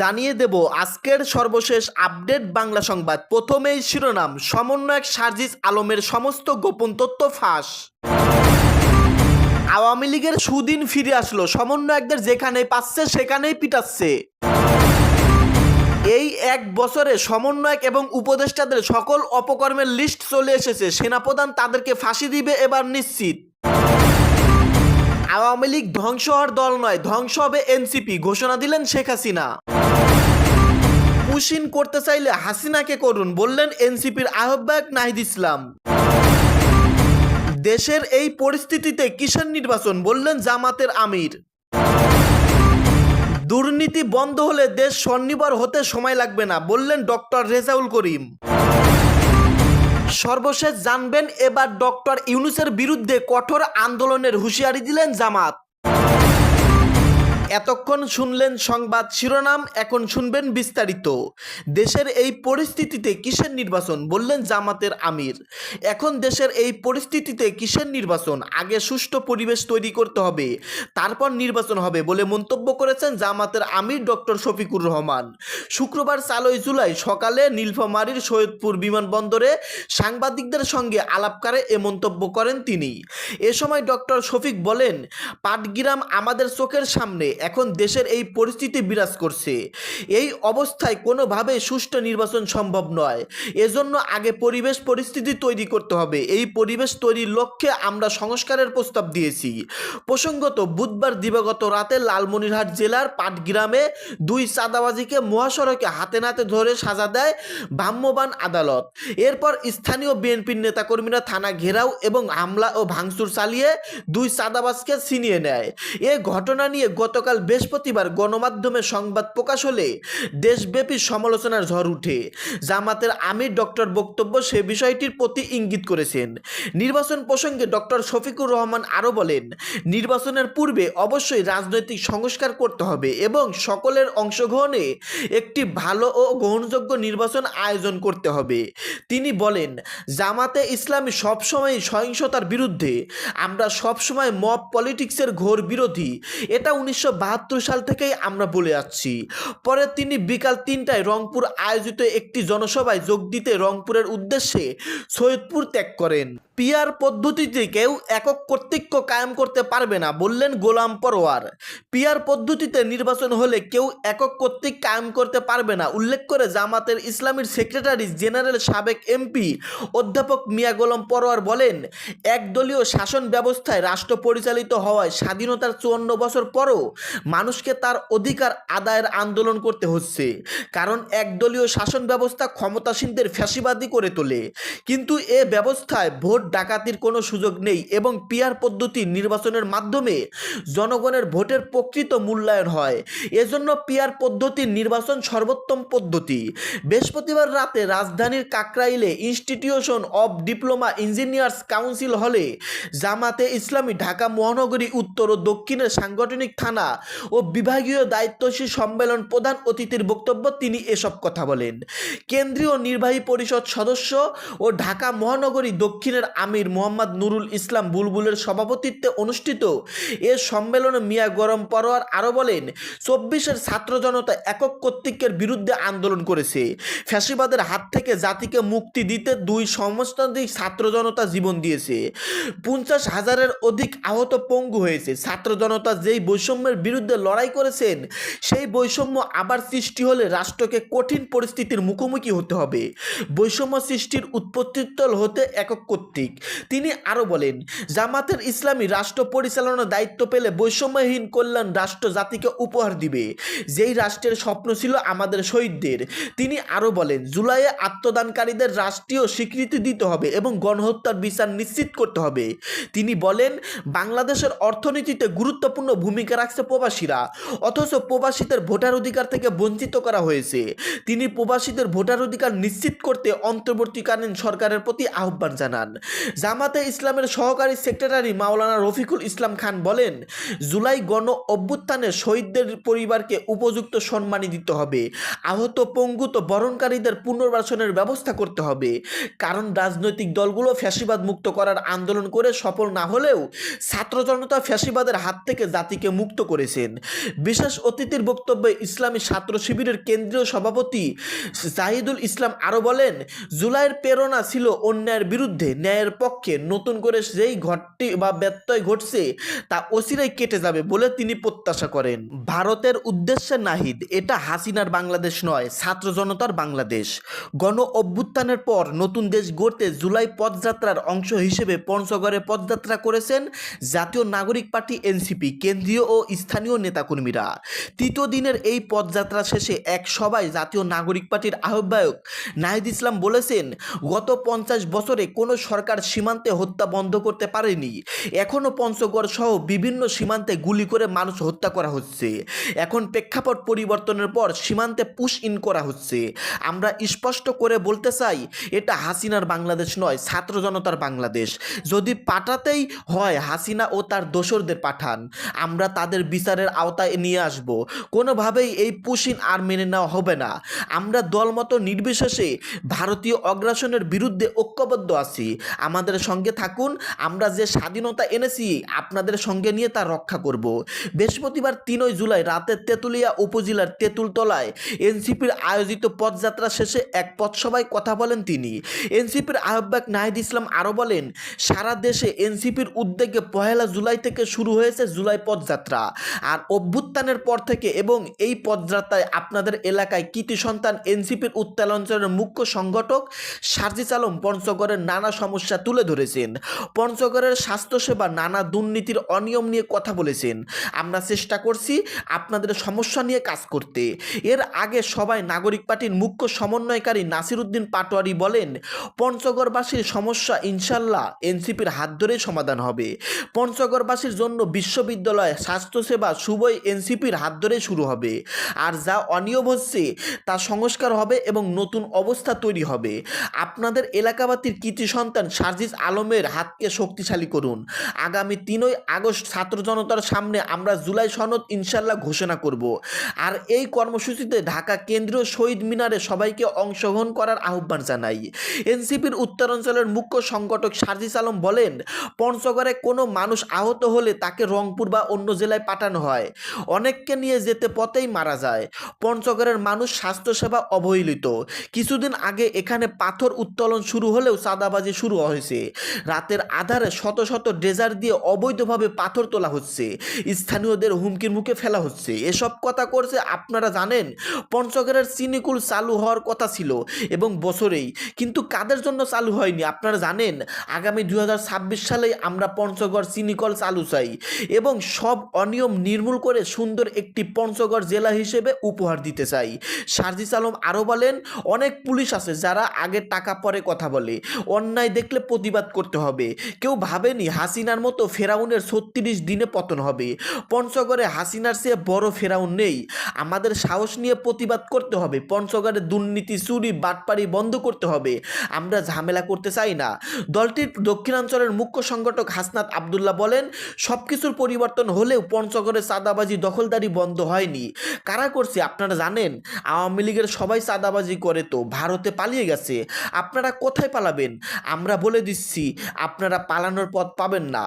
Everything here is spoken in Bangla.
জানিয়ে দেব আজকের সর্বশেষ আপডেট বাংলা সংবাদ। প্রথমেই শিরোনাম, সমন্বয়ক সার্জিস আলমের সমস্ত গোপন তথ্য ফাঁস। আওয়ামী লীগের সুদিন ফিরে আসলো, সমন্বয়কদের যেখানেই পাচ্ছে সেখানেই পিটাচ্ছে। এই এক বছরে সমন্বয়ক এবং উপদেষ্টাদের সকল অপকর্মের লিস্ট চলে এসেছে, সেনাপ্রধান তাদেরকে ফাঁসি দিবে এবার নিশ্চিত। আওয়ামী লীগ ধ্বংস হওয়ার দল নয়, ধ্বংস হবে এনসিপি, ঘোষণা দিলেন শেখ হাসিনা। পুশিন করতে চাইলে হাসিনাকে করুন, বললেন এনসিপির আহ্বায়ক নাহিদ ইসলাম। দেশের এই পরিস্থিতিতে কিসের নির্বাচন, বললেন জামাতের আমির। দুর্নীতি বন্ধ হলে দেশ স্বনির্ভর হতে সময় লাগবে না, বললেন ডক্টর রেজাউল করিম। সর্বশেষ জানবেন, এবার ডক্টর ইউনুসের বিরুদ্ধে কঠোর আন্দোলনের হুঁশিয়ারি দিলেন জামাত। এতক্ষণ শুনলেন সংবাদ শিরোনাম, এখন শুনবেন বিস্তারিত। দেশের এই পরিস্থিতিতে কিসের নির্বাচন বললেন জামাতের আমির। এখন দেশের এই পরিস্থিতিতে কিসের নির্বাচন? আগে সুষ্ঠু পরিবেশ তৈরি করতে হবে, তারপর নির্বাচন হবে বলে মন্তব্য করেছেন জামাতের আমির ডক্টর শফিকুর রহমান। শুক্রবার চালই জুলাই সকালে নীলফামারীর সৈয়দপুর বিমানবন্দরে সাংবাদিকদের সঙ্গে আলাপকারে এ মন্তব্য করেন তিনি। এ সময় ডক্টর শফিক বলেন, পাটগ্রাম আমাদের চোখের সামনে এখন দেশের এই পরিস্থিতি বিরাজ করছে। এই অবস্থায় কোনোভাবেই সুষ্ঠু নির্বাচন সম্ভব নয়। এজন্য আগে পরিবেশ পরিস্থিতি তৈরি করতে হবে। এই পরিবেশ তৈরির লক্ষ্যে আমরা সংস্কারের প্রস্তাব দিয়েছি। প্রসঙ্গত, বুধবার দিবাগত রাতে লালমনিরহাট জেলার পাটগ্রামে দুই চাঁদাবাজিকে মহাসড়কে হাতে নাতে ধরে সাজা দেয় ভ্রাম্যমাণ আদালত। এরপর স্থানীয় বিএনপির নেতাকর্মীরা থানা ঘেরাও এবং হামলা ও ভাঙচুর চালিয়ে দুই চাঁদাবাজকে ছিনিয়ে নেয়। এ ঘটনা নিয়ে গতকাল বৃহস্পতিবার গণমাধ্যমে সংবাদ প্রকাশ হলে দেশব্যাপী সমালোচনার ঝড় উঠে। জামাতের আমির ডক্টর বক্তব্য সে বিষয়টির প্রতি ইঙ্গিত করেছেন। নির্বাচন প্রসঙ্গে ডক্টর শফিকুর রহমান আরও বলেন, নির্বাচনের পূর্বে অবশ্যই রাজনৈতিক সংস্কার করতে হবে এবং সকলের অংশগ্রহণে একটি ভালো ও গ্রহণযোগ্য নির্বাচন আয়োজন করতে হবে। তিনি বলেন, জামাতে ইসলামী সবসময় সহিংসতার বিরুদ্ধে, আমরা সবসময় মব পলিটিক্সের ঘোর বিরোধী। এটা উনিশশো বাহাত্তর সাল থেকেই আমরা বলে আসছি। পরে তিনি বিকাল তিনটায় রংপুর আয়োজিত একটি জনসভায় যোগ দিতে রংপুরের উদ্দেশ্যে সৈয়দপুর ত্যাগ করেন। পিয়ার পদ্ধতিতে কেউ একক কর্তৃত্ব কায়েম করতে পারবে না, বললেন গোলাম পরোয়ার। পিয়ার পদ্ধতিতে নির্বাচন হলে কেউ একক কর্তৃক কায়েম করতে পারবে না, উল্লেখ করে জামাতের ইসলামীর সেক্রেটারি জেনারেল সাবেক এমপি অধ্যাপক মিয়া গোলাম পরোয়ার বলেন, একদলীয় শাসন ব্যবস্থায় রাষ্ট্র পরিচালিত হওয়ায় স্বাধীনতার চুয়ান্ন বছর পরও মানুষকে তার অধিকার আদায়ের আন্দোলন করতে হচ্ছে। কারণ একদলীয় শাসন ব্যবস্থা ক্ষমতাসীনদের ফ্যাসিবাদী করে তোলে। কিন্তু এ ব্যবস্থায় ভোট ডাকাতির কোনো সুযোগ নেই এবং পিয়ার পদ্ধতি নির্বাচনের মাধ্যমে জনগণের ভোটের প্রকৃত মূল্যায়ন হয়। এজন্য পিয়ার পদ্ধতির নির্বাচন সর্বোত্তম পদ্ধতি। বৃহস্পতিবার রাতে রাজধানীর কাকরাইলে institution of diploma engineers council হলে জামাতে ইসলামী ঢাকা মহানগরী উত্তর ও দক্ষিণের সাংগঠনিক থানা ও বিভাগীয় দায়িত্বশীল সম্মেলন প্রধান অতিথির বক্তব্য তিনি এসব কথা বলেন। কেন্দ্রীয় নির্বাহী পরিষদ সদস্য ও ঢাকা মহানগরী দক্ষিণের আমির মোহাম্মদ নুরুল ইসলাম বুলবুলের সভাপতিত্বে অনুষ্ঠিত। এ সম্মেলনে মিয়া গরম পরোয়ার আরও বলেন, চব্বিশের ছাত্র জনতা একক কর্তৃত্বের বিরুদ্ধে আন্দোলন করেছে। ফ্যাসিবাদের হাত থেকে জাতিকে মুক্তি দিতে দুই সমস্তাধিক ছাত্র জনতা জীবন দিয়েছে। পঞ্চাশ হাজারের অধিক আহত পঙ্গু হয়েছে। ছাত্র জনতা যেই বৈষম্যের বিরুদ্ধে লড়াই করেছেন, সেই বৈষম্য আবার সৃষ্টি হলে রাষ্ট্রকে কঠিন পরিস্থিতির মুখোমুখি হতে হবে। বৈষম্য সৃষ্টির উৎপত্তিস্থল হতে একক কর্তৃক তিনি আরও বলেন, জামাতের ইসলামী রাষ্ট্র পরিচালনার দায়িত্ব পেলে বৈষম্যহীন কল্যাণ রাষ্ট্র জাতিকে উপহার দিবে। যেই রাষ্ট্রের স্বপ্ন ছিল আমাদের শহীদদের। তিনি আরও বলেন, জুলাইয়ে আত্মদানকারীদের রাষ্ট্রীয় স্বীকৃতি দিতে হবে এবং গণহত্যার বিচার নিশ্চিত করতে হবে। তিনি বলেন, বাংলাদেশের অর্থনীতিতে গুরুত্বপূর্ণ ভূমিকা রাখছে প্রবাসীরা, অথচ প্রবাসীদের ভোটার অধিকার থেকে বঞ্চিত করা হয়েছে। তিনি প্রবাসীদের ভোটার অধিকার নিশ্চিত করতে অন্তর্বর্তীকালীন সরকারের প্রতি আহ্বান জানান। জামাতে ইসলামের সহকারী সেক্রেটারি মাওলানা রফিকুল ইসলাম খান বলেন, জুলাই গণ অভ্যুত্থানে শহীদদের পরিবারকে উপযুক্ত সম্মানী দিতে হবে। আহত পঙ্গুত বরণকারীদের পুনর্বাসনের ব্যবস্থা করতে হবে। কারণ রাজনৈতিক দলগুলো ফ্যাসিবাদ মুক্ত করার আন্দোলন করে সফল না হলেও ছাত্র জনতা ফ্যাসিবাদের হাত থেকে জাতিকে মুক্ত করেছেন। বিশেষ অতিথির বক্তব্যে ইসলামী ছাত্র শিবিরের কেন্দ্রীয় সভাপতি জাহিদুল ইসলাম আরও বলেন, জুলাইয়ের প্রেরণা ছিল অন্যায়ের বিরুদ্ধে ন্যায়ের পক্ষে নতুন করে যেই ঘটটি বা ব্যত্যয় ঘটছে, তা অচিরাই কেটে যাবে বলে তিনি প্রত্যাশা করেন। ভারতের উদ্দেশ্যে নাহিদ, এটা হাসিনার বাংলাদেশ নয়, ছাত্র জনতার বাংলাদেশ। গণ অভ্যুত্থানের পর নতুন দেশ গড়তে জুলাই পদযাত্রার অংশ হিসেবে পঞ্চগড়ে পদযাত্রা করেছেন জাতীয় নাগরিক পার্টি এনসিপি, কেন্দ্রীয় ও স্থানীয় নেতাকর্মীরা। তৃতীয় দিনের এই পদযাত্রা শেষে এক সভায় জাতীয় নাগরিক পার্টির আহ্বায়ক নাহিদ ইসলাম বলেছেন, গত পঞ্চাশ বছরে কোনো সরকার সীমান্তে হত্যা বন্ধ করতে পারেনি। এখনও পঞ্চগড় সহ বিভিন্ন সীমান্তে গুলি করে মানুষ হত্যা করা হচ্ছে। এখন প্রেক্ষাপট পরিবর্তনের পর সীমান্তে পুশ ইন করা হচ্ছে। আমরা স্পষ্ট করে বলতে চাই, এটা হাসিনার বাংলাদেশ নয়, ছাত্র জনতার বাংলাদেশ। যদি পাঠাতেই হয়, হাসিনা ও তার দোসরদের পাঠান। আমরা তাদের বিচারের আওতায় নিয়ে আসব। কোনোভাবেই এই পুশিন আর মেনে নেওয়া হবে না। আমরা দলমত নির্বিশেষে ভারতীয় অগ্রাসনের বিরুদ্ধে ঐক্যবদ্ধ আছি। আমাদের সঙ্গে থাকুন, আমরা যে স্বাধীনতা এনেছি, আপনাদের সঙ্গে নিয়ে তা রক্ষা করব। বৃহস্পতিবার তিনই জুলাই রাতে তেঁতুলিয়া উপজেলার তেঁতুলতলায় এনসিপির আয়োজিত পদযাত্রা শেষে এক পথসভায় কথা বলেন তিনি। এনসিপির আহ্বায়ক নাহিদ ইসলাম আরও বলেন, সারা দেশে এনসিপির উদ্যোগে পহেলা জুলাই থেকে শুরু হয়েছে জুলাই পদযাত্রা। আর অভ্যুত্থানের পর থেকে এবং এই পদযাত্রায় আপনাদের এলাকায় কৃতি সন্তান এনসিপির উত্তালঞ্চলের মুখ্য সংগঠক সার্জিস আলম, পঞ্চগড়ের নানা সমস্যা তুলে ধরেছেন। পঞ্চগড়ের স্বাস্থ্যসেবা নানা দুর্নীতির অনিয়ম নিয়ে কথা বলেছেন। আমরা চেষ্টা করছি আপনাদের সমস্যা নিয়ে কাজ করতে। এর আগে সবাই নাগরিক পার্টির মুখ্য সমন্বয়কারী নাসিরুদ্দিন পাটোয়ারি বলেন, পঞ্চগড়বাসীর সমস্যা ইনশাল্লাহ এনসিপির হাত ধরেই সমাধান হবে। পঞ্চগড়বাসীর জন্য বিশ্ববিদ্যালয় স্বাস্থ্যসেবা শুভই এনসিপির হাত ধরে শুরু হবে। আর যা অনিয়ম হচ্ছে তা সংস্কার হবে এবং নতুন অবস্থা তৈরি হবে। আপনাদের এলাকাবাসীর কৃতি সন্তান সার্জিস আলমের হাতকে শক্তিশালী করুন। আগামী তিনই আগস্ট ছাত্র জনতার সামনে আমরা জুলাই সনদ ইনশাল্লাহ ঘোষণা করব। আর এই কর্মসূচিতে ঢাকা কেন্দ্রীয় শহীদ মিনারে সবাইকে অংশগ্রহণ করার আহ্বান জানাই। এনসিপির উত্তরাঞ্চলের মুখ্য সংগঠক সার্জিস আলম বলেন, পঞ্চগড়ে কোনো মানুষ আহত হলে তাকে রংপুর বা অন্য জেলায় পাঠানো হয়। অনেককে নিয়ে যেতে পথেই মারা যায়। পঞ্চগড়ের মানুষ স্বাস্থ্যসেবা অবহেলিত। কিছুদিন আগে এখানে পাথর উত্তোলন শুরু হলেও চাঁদাবাজি শুরু হয়েছে। রাতের আধারে শত শত ড্রেজার দিয়ে অবৈধভাবে পাথর তোলা হচ্ছে। স্থানীয়দের হুমকির মুখে ফেলা হচ্ছে। এসব কথা করছে, আপনারা জানেন, পঞ্চগড়ের চিনিকুল চালু হওয়ার কথা ছিল এবং বছরেই। কিন্তু কাদের জন্য চালু হয়নি, আপনারা জানেন? আগামী দু হাজার সালেই আমরা পঞ্চগড় চিনিকল চালু চাই এবং সব অনিয়ম নির্মূল করে সুন্দর একটি পঞ্চগড় জেলা হিসেবে উপহার দিতে চাই। সার্জিস আলম আরও বলেন, অনেক পুলিশ আছে যারা আগে টাকা পরে কথা বলে। অন্যায় দেখলে প্রতিবাদ করতে হবে। কেউ ভাবেনি হাসিনার মতো ফেরাউনের ছত্রিশ দিনে পতন হবে। পঞ্চগড়ে হাসিনার চেয়ে বড় ফেরাউন নেই। আমাদের সাহস নিয়ে প্রতিবাদ করতে হবে। পঞ্চগড়ে দুর্নীতি, চুরি বাটপাড়ি বন্ধ করতে হবে। আমরা ঝামেলা করতে চাই না। দলটির দক্ষিণাঞ্চলের মুখ্য সংগঠক হাসনাত আবদুল্লাহ বলেন সব কিছুর পরিবর্তন হলেও পঞ্চগড়ে চাঁদাবাজি দখলদারি বন্ধ হয়নি। কারা করছে আপনারা জানেন? আওয়ামী লীগের সবাই চাঁদাবাজি করে তো ভারতে পালিয়ে গেছে। আপনারা কোথায় পালাবেন? আমরা বলে দিচ্ছি আপনারা পালানোর পথ পাবেন না।